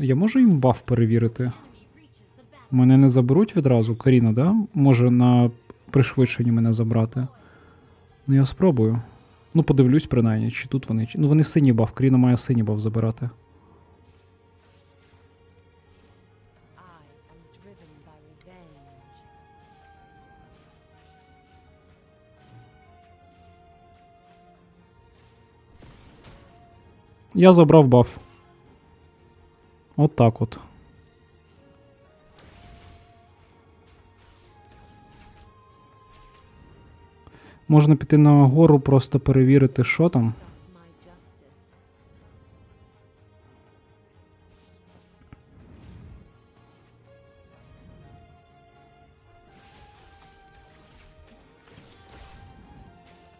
Я можу їм баф перевірити? Мене не заберуть відразу, Каріна, да? Може на пришвидшенні мене забрати. Ну, я спробую. Ну, подивлюсь, принаймні, чи тут вони. Ну, вони синій баф, Каріна має синій баф забирати. Я забрав баф. От так от. Можна піти на гору, просто перевірити, що там.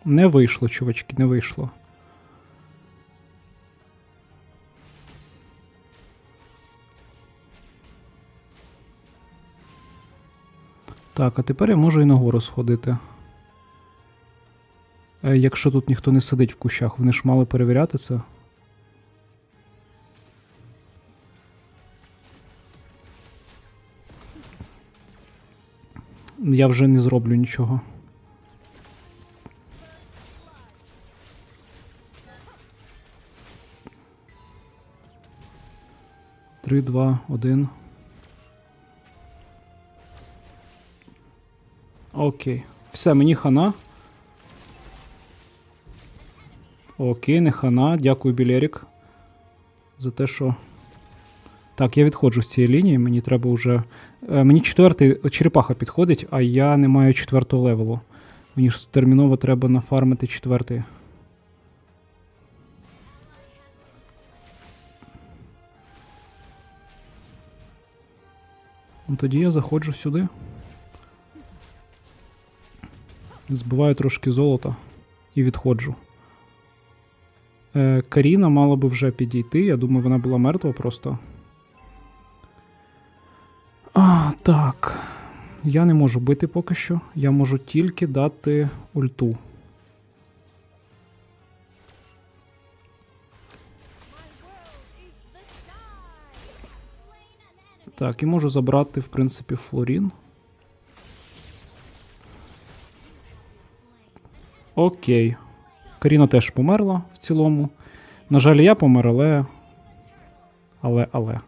Не вийшло, чувачки, не вийшло. Так, а тепер я можу і на гору сходити. Е, якщо тут ніхто не сидить в кущах, вони ж мали перевіряти це. Я вже не зроблю нічого. Три, два, один. Окей. Все, мені хана. Окей, не хана. Дякую, Білерік. За те, що. Так, я відходжу з цієї лінії. Мені треба вже. Е, мені четвертий черепаха підходить, а я не маю четвертого левелу. Мені ж терміново треба нафармити четвертий. Ну, Тоді я заходжу сюди. Збиваю трошки золота і відходжу. Е, Каріна мала би вже підійти. Я думаю, вона була мертва просто. А, так. Я не можу бити поки що. Я можу тільки дати ульту. Так, і можу забрати, в принципі, Флорін. Окей. Каріна теж померла в цілому. На жаль, я помер, але. Але, але.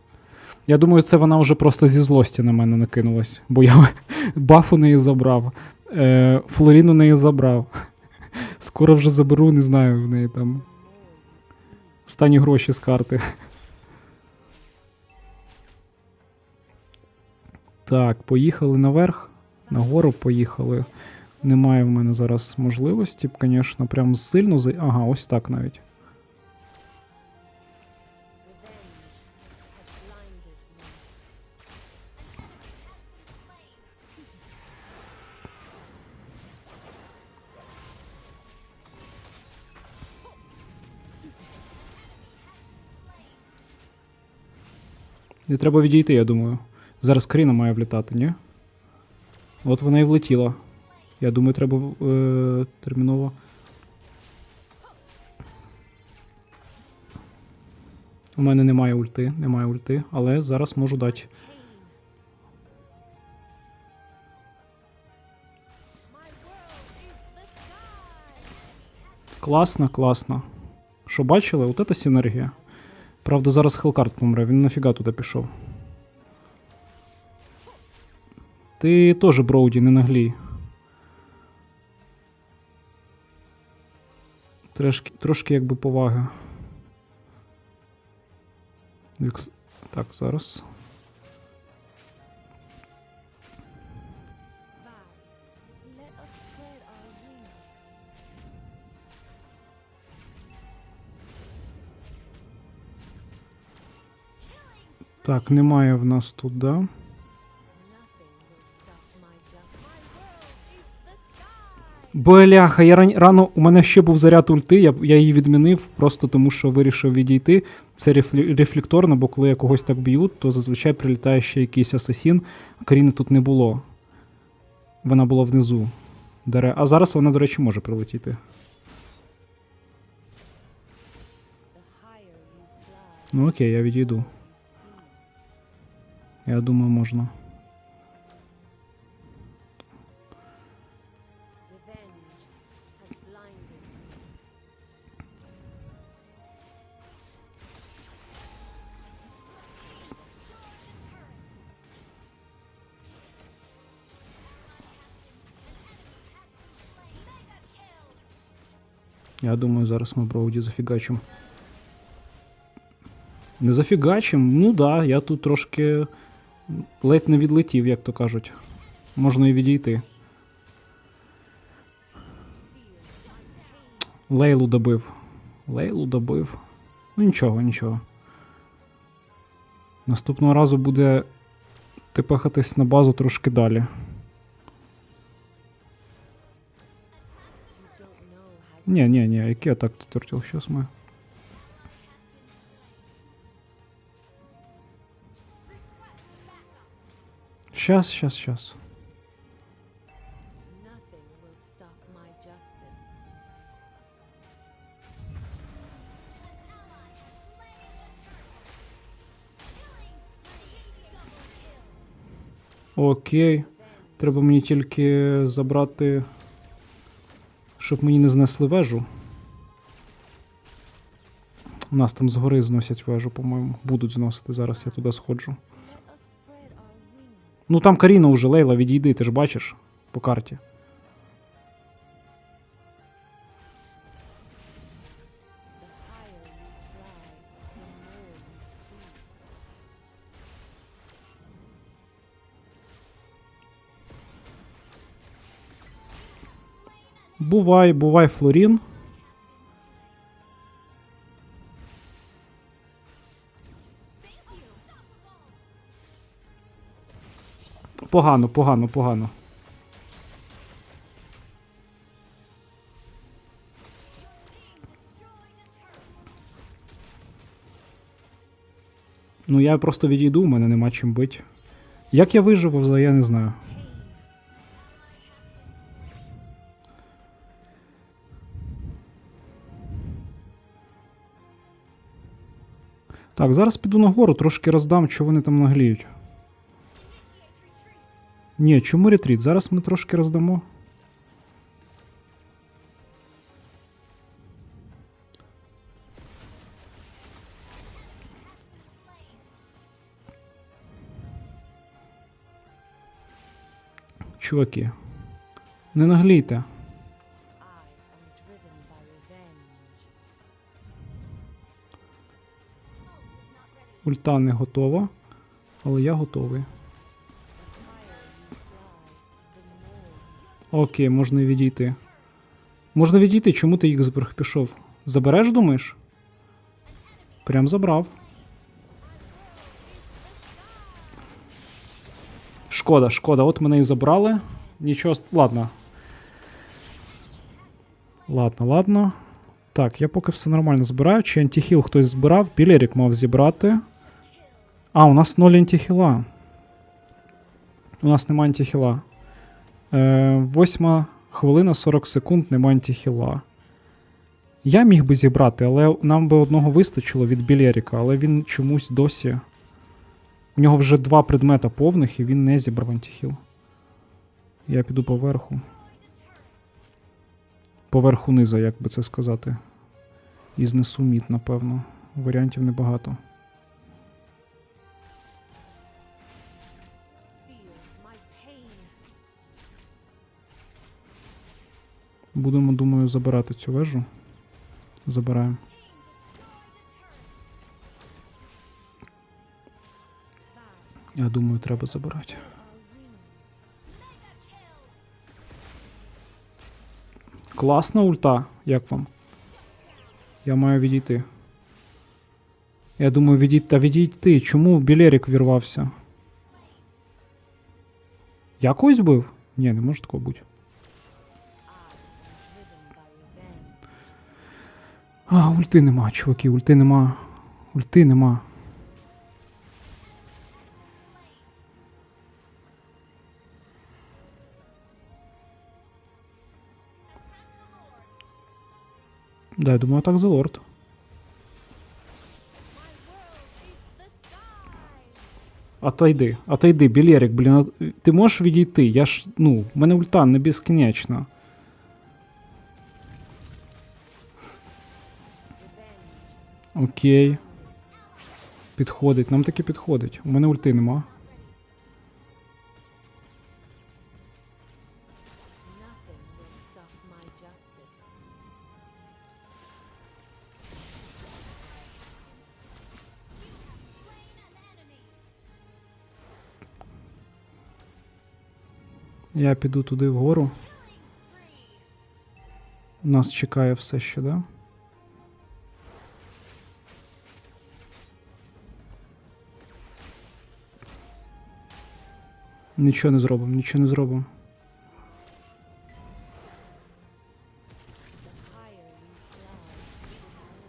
Я думаю, це вона вже просто зі злості на мене накинулась, бо я баф у неї забрав, е, Флорін у неї забрав. Скоро вже заберу, не знаю, в неї там. Останні гроші з карти. Так, поїхали наверх. Нагору поїхали. Немає в мене зараз можливості, звісно, прям сильно за. Ага, ось так навіть. Не треба відійти, я думаю. Зараз Каріна має влітати, ні? От вона і влетіла. Я думаю, треба е, терміново. У мене немає ульти, немає ульти, але зараз можу дати. Класно, класно. Що бачили? От це синергія. Правда, зараз Хелкарт помре, він нафіга туди пішов. Ти теж, Броуді, не наглій. Трошки, трошки якби поваги. Вікс- Так, зараз. Так, немає в нас тут, да? Бляха, я ран... рано. У мене ще був заряд ульти, я, я її відмінив просто тому, що вирішив відійти. Це рефлекторно, бо коли я когось так б'ю, то зазвичай прилітає ще якийсь асасін, Каріни тут не було. Вона була внизу. Дере. А зараз вона, до речі, може прилетіти. Ну окей, я відійду. Я думаю, можна. Я думаю, зараз ми Броуді зафігачимо. Не зафігачим? Ну да, я тут трошки ледь не відлетів, як то кажуть. Можна і відійти. Лейлу добив. Лейлу добив. Ну нічого, нічого. Наступного разу буде типахатись на базу трошки далі. Know how Ні, ні, ні, який атак тортіл щас ми. Щас, щас, щас. nothing will stop my justice. Окей. Треба мені тільки забрати. Щоб мені не знесли вежу. У нас там згори зносять вежу, по-моєму. Будуть зносити зараз, я туди сходжу. Ну там Каріна уже, Лейла, відійди, ти ж бачиш по карті. Бувай, бувай, Флорін. Погано, погано, погано. Ну, я просто відійду, у мене нема чим бить. Як я виживу, я не знаю. Так, зараз піду нагору, трошки роздам, що вони там нагліють. Ні, чому ретріт? Зараз ми трошки роздамо. Чуваки, не наглійте. Ульта не готова, але я готовий. Окей, можна відійти. Можна відійти, чому ти їх зберг пішов? Забереш, думаєш? Прям забрав. Шкода, шкода, от мене і забрали. Нічого. Ладно. Ладно, ладно. Так, я поки все нормально збираю. Чи антихіл хтось збирав? Пілерік мав зібрати. А, у нас 0 антихіла. У нас нема антихіла. Е, восьма хвилина 40 секунд, нема антихіла. Я міг би зібрати, але нам би одного вистачило від Білеріка, але він чомусь досі. У нього вже два предмета повних, і він не зібрав антихіл. Я піду поверху. Поверху низа, як би це сказати. І знесу мід, напевно. Варіантів небагато. Будемо, думаю, забирати цю вежу. Забираємо. Я думаю, треба забирати. Класна ульта, як вам? Я маю відійти. Я думаю, відійти. Та відійти. Чому Білерік вірвався? Я когось бив? Ні, не може такого бути. А, ульти нема, чуваки, ульти нема. Ульти нема. Да, я думаю, так за лорд. Отойди, отойди, Білєрик, блін. Ти можеш відійти? Я ж, ну, в мене ульта не безкінечна. Окей. Підходить, нам таки підходить. У мене ульти нема. Я піду туди вгору. Нас чекає все ще, да? Нічого не зробимо, нічого не зробимо.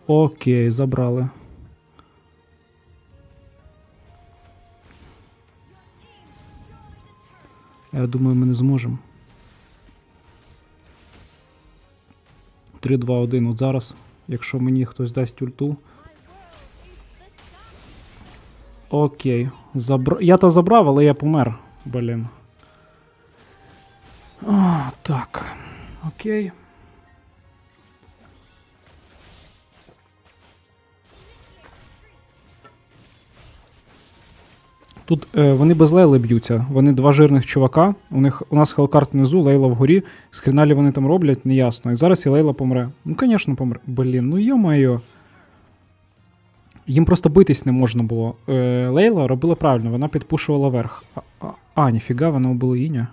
Окей, забрали. Я думаю, ми не зможемо. 3, 2, 1. От зараз, якщо мені хтось дасть ульту. Окей. Забра... Я то забрав, але я помер. Блін. А, так. Окей. Тут е, вони без Лейли б'ються. Вони два жирних чувака. У них у нас хелкарт внизу, Лейла вгорі. Скриналі вони там роблять, неясно. І зараз і Лейла помре. Ну, звісно, помре. Блін, ну йо-моє. Їм просто битись не можна було. Е, Лейла робила правильно, вона підпушувала верх. А, ніфіга, вона убила Іня.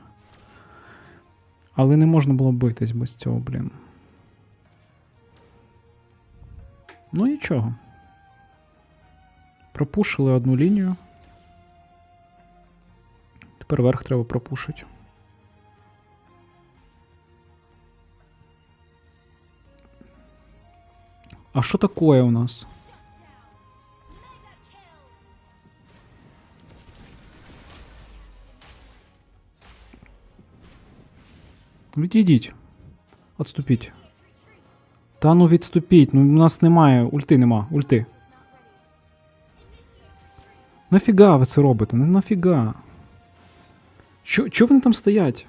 Але не можна було битись без цього, блін. Ну нічого. Пропушили одну лінію. Тепер верх треба пропушити. А що таке у нас? Відійдіть. Отступіть. Та ну відступіть. Ну у нас немає. Ульти нема. Ульти. Нафіга ви це робите? Ну нафіга? Чо, чо вони там стоять?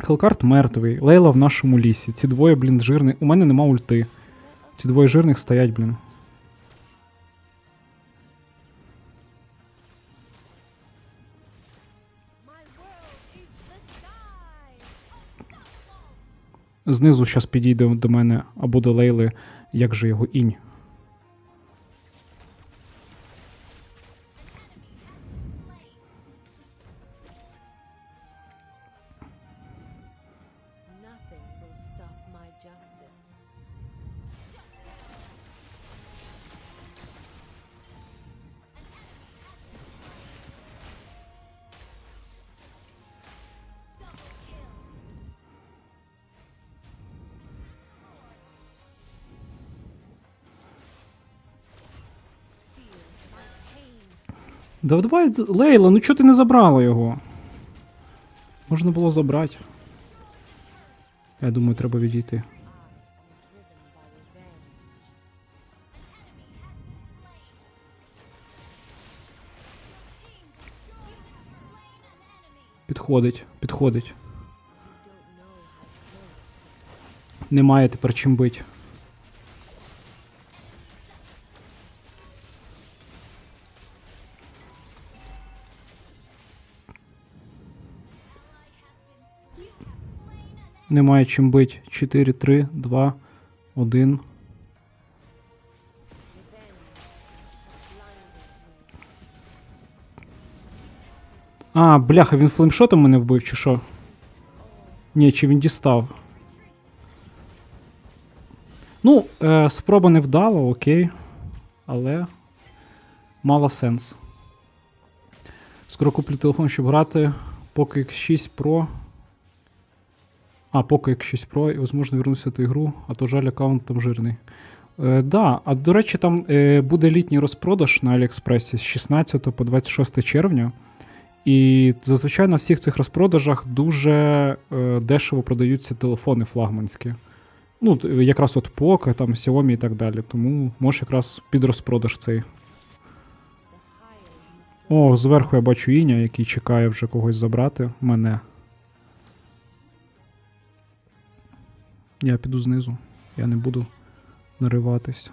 Хелкарт мертвий, Лейла в нашому лісі. Ці двоє, блін, жирні. У мене нема ульти. Ці двоє жирних стоять, блін. Знизу щас підійде до мене або до Лейли, як же його інь. Да давай, Лейла, ну чого ти не забрала його? Можна було забрати. Я думаю, треба відійти. Підходить, підходить. Немає тепер чим бить. Немає чим бить. 4, 3, 2, 1. А, бляха, він флеймшотом мене вбив, чи що? Ні, чи він дістав. Ну, е, спроба не вдала, окей. Але мала сенс. Скоро куплю телефон, щоб грати Poco X6 Pro. А, Poco X6 Pro, і, возможно, вернуся в ту ігру, а то жаль, аккаунт там жирний. Е, да, а до речі, там е, буде літній розпродаж на Аліекспресі з 16 по 26 червня. І зазвичай на всіх цих розпродажах дуже е, дешево продаються телефони флагманські. Ну, якраз от Poco, там Xiaomi і так далі. Тому можеш якраз під розпродаж цей О, зверху я бачу Іня, який чекає вже когось забрати мене. Я піду знизу. Я не буду нариватись.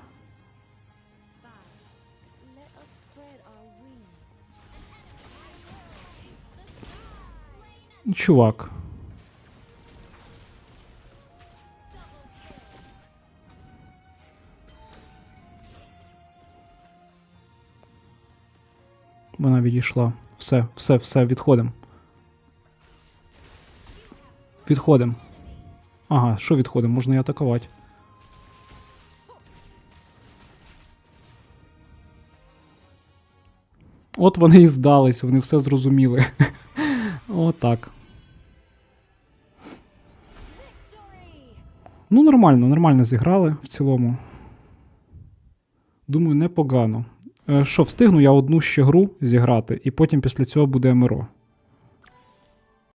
Чувак. Вона відійшла. Все, все, все, відходимо. Відходимо. Ага, що відходимо? Можна і атакувати. От вони і здались, вони все зрозуміли. Отак. Ну, нормально, нормально зіграли в цілому. Думаю, непогано. Е, Що, встигну я одну ще гру зіграти, і потім після цього буде МРО.